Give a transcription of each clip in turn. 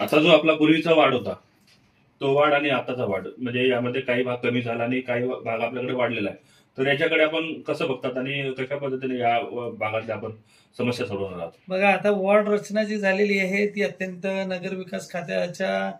आता जो आपला पूर्वीचा वाढ होता तो वाढ आणि आताचा वाढ म्हणजे यामध्ये काही भाग कमी झाला आणि काही भाग आपल्याकडे वाढलेला आहे. तर याच्याकडे आपण कसं बघतात आणि कशा पद्धतीने या भागातल्या आपण समस्या सोडवणार आहोत? बघा आता वॉर्ड रचना जी झालेली आहे ती अत्यंत नगर विकास खात्याच्या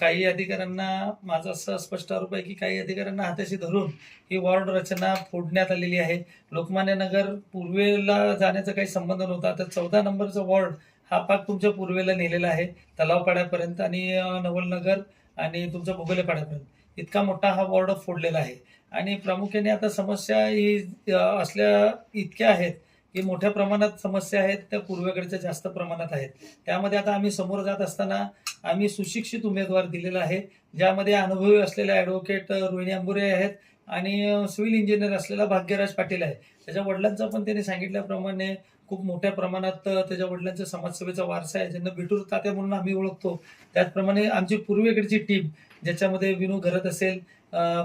काही अधिकाऱ्यांना माझा असं स्पष्ट आरोप आहे की काही अधिकाऱ्यांना हाताशी धरून ही वॉर्ड रचना फोडण्यात आलेली आहे. लोकमान्य नगर पूर्वेला जाण्याचा काही संबंध नव्हता तर चौदा नंबरचा वॉर्ड हा पाक तुमच्या पूर्वेला नेलेला आहे तलावपाड्यापर्यंत आणि नवलनगर आणि तुमचा भोगलेपाड्यापर्यंत. इतका मोठा हा वॉर्ड फोडलेला आहे. आणि प्रामुख्याने आता समस्या ही असल्या इतक्या आहेत की मोठ्या प्रमाणात समस्या आहेत त्या पूर्वेकडच्या जास्त प्रमाणात आहेत. त्यामध्ये आता आम्ही समोर जात असताना आम्ही सुशिक्षित उमेदवार दिलेला आहे ज्यामध्ये अनुभवी असलेले ॲडव्होकेट रोहिणी अंबुरे आहेत आणि सिव्हिल इंजिनियर असलेला भाग्यराज पाटील आहे. त्याच्या वडिलांचा पण त्यांनी सांगितल्याप्रमाणे खूप मोठ्या प्रमाणात त्याच्या वडिलांचा समाजसेवेचा वारसा आहे. ज्यांना बिटूर तात्या म्हणून आम्ही ओळखतो. त्याचप्रमाणे आमची पूर्वेकडची टीम ज्याच्यामध्ये विनू घरत असेल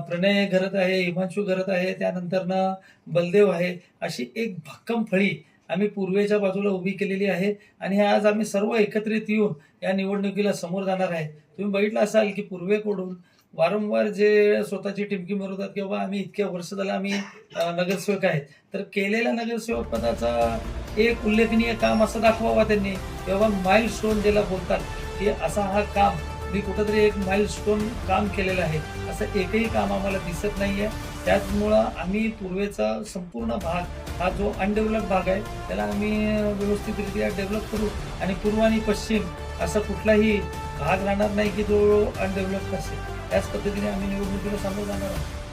प्रणय घरत आहे हिमांशू घरत आहे त्यानंतरनं बलदेव आहे. अशी एक भक्कम फळी आम्ही पूर्वेच्या बाजूला उभी केलेली आहे आणि आज आम्ही सर्व एकत्रित येऊन या निवडणुकीला समोर जाणार आहे. तुम्ही बघितलं असाल की पूर्वेकडून वारंवार जे स्वतःची टिमकी मरवतात की बाबा आम्ही इतक्या वर्ष झालं आम्ही नगरसेवक आहेत. तर केलेल्या नगरसेवक पदाचा एक उल्लेखनीय काम असं दाखवावा त्यांनी. की बाबा स्टोन ज्याला बोलतात की असा हा काम मी कुठंतरी एक माइल स्टोन काम केलेलं आहे. असं एकही काम आम्हाला दिसत नाही आहे त्याचमुळं आम्ही पूर्वेचा संपूर्ण भाग हा जो अनडेव्हलप भाग आहे त्याला आम्ही व्यवस्थितरित्या डेव्हलप करू. आणि पूर्व आणि पश्चिम असा कुठलाही भाग राहणार नाही की जो अनडेव्हलप असेल. त्याच पद्धतीने आम्ही निवडणुकीला सामोरं जाणार आहोत.